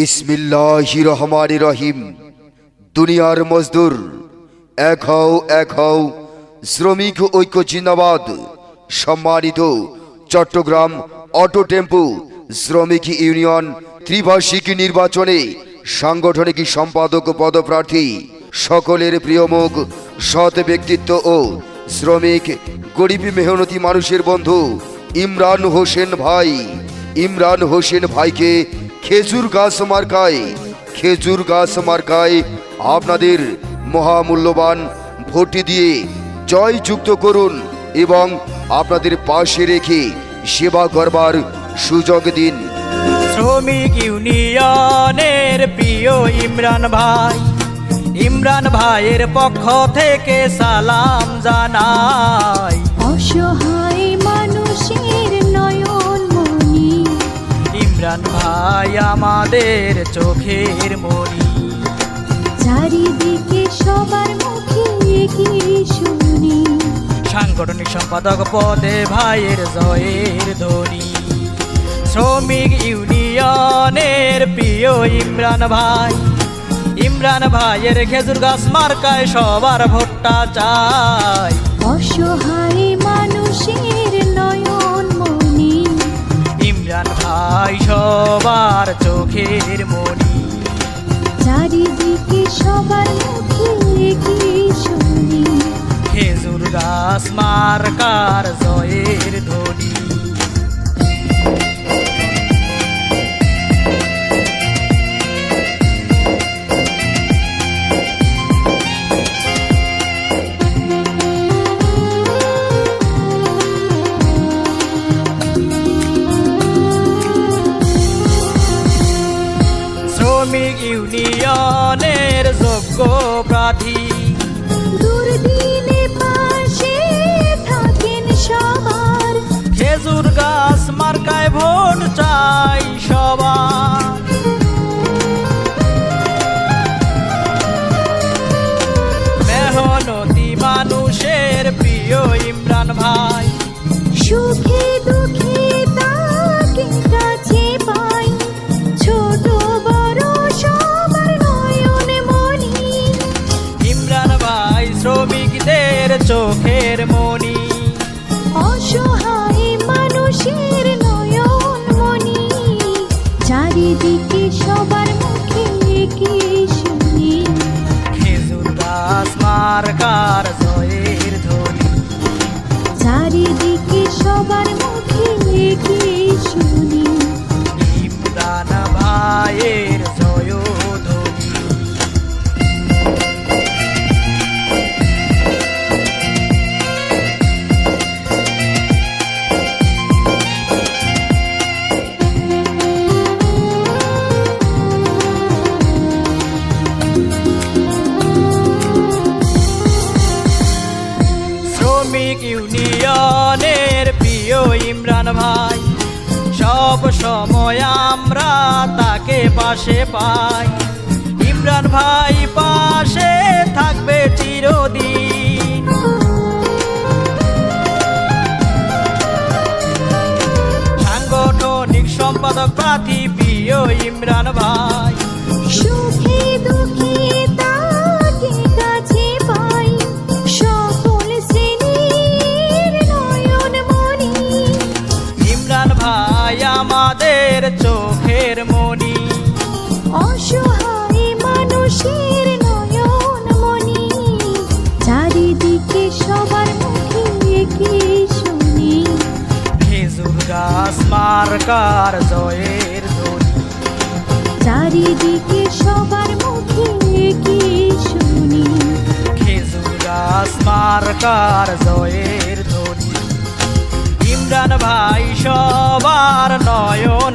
বিসমিল্লাহি রহমান রহিম দুনিয়ার মজদুর, এক হও এক হও, শ্রমিক ঐক্য জিন্দাবাদ, সম্মানিত চট্টগ্রাম অটো টেম্পু শ্রমিক ইউনিয়ন ত্রিভাষিক নির্বাচনে সাংগঠনিক সম্পাদক পদপ্রার্থী, সকলের প্রিয় মুখ, সৎ ব্যক্তিত্ব ও শ্রমিক, গরিব মেহনতি মানুষের বন্ধু ইমরান হোসেন ভাই। ইমরান হোসেন ভাইকে খেজুর গাছ মার্কায় খেজুর গাছ মার্কায় আপনাদের মহামূল্যবান ভোটটি দিয়ে জয়যুক্ত করুন এবং আপনাদের পাশে রেখে সেবা করবার সুযোগ দিন। শ্রমিক ইউনিয়নের প্রিয় ইমরান ভাই ইমরান ভাইয়ের পক্ষ থেকে সালাম জানাই। অসহায় ইমরান ভাই আমাদের চোখের মরি চারিদিকে সবার মুখে কি শুনি। সাংগঠনিক সম্পাদক পদে ভাইয়ের জয়ের ধ্বনি। শ্রমিক ইউনিয়নের প্রিয় ইমরান ভাই ইমরান ভাইয়ের খেজুর গাছ মার্কায় সবার ভোটটা চাই। অসহায় চোখের মনি চারিদিকে সবার মুখে কি শুনি। খেজুর গাছ মার্কার জয়ের ধ্বনি। শ্রমিক ইউনিয়নের যোগ্য প্রার্থী। খেজুর গাছ মার্কায় ভোট চাই সবার। চোখের মনি অসহায় মানুষের নয়ন মনি চারিদিকে সবার মুখে কি শুনি। খেজুর গাছ মার্কার জয়ের ধ্বনি। চারিদিকে সবার শ্রমিক ইউনিয়নের প্রিয় ইমরান ভাই, সব সময় আমরা তাকে পাশে পাই। ইমরান ভাই পাশে থাকবে চিরদিন। সাংগঠনিক সম্পাদক প্রার্থী প্রিয় ইমরান ভাই। সুখে অসহায় মানুষের নয়ন মনি চারিদিকে সবার মুখে কি শুনি। খেজুর গাছ মার্কার জয়ের ধ্বনি। চারিদিকে সবার মুখে কি শুনি। খেজুর গাছ মার্কার জয়ের ধ্বনি। ইমরান ভাই সবার নয়ন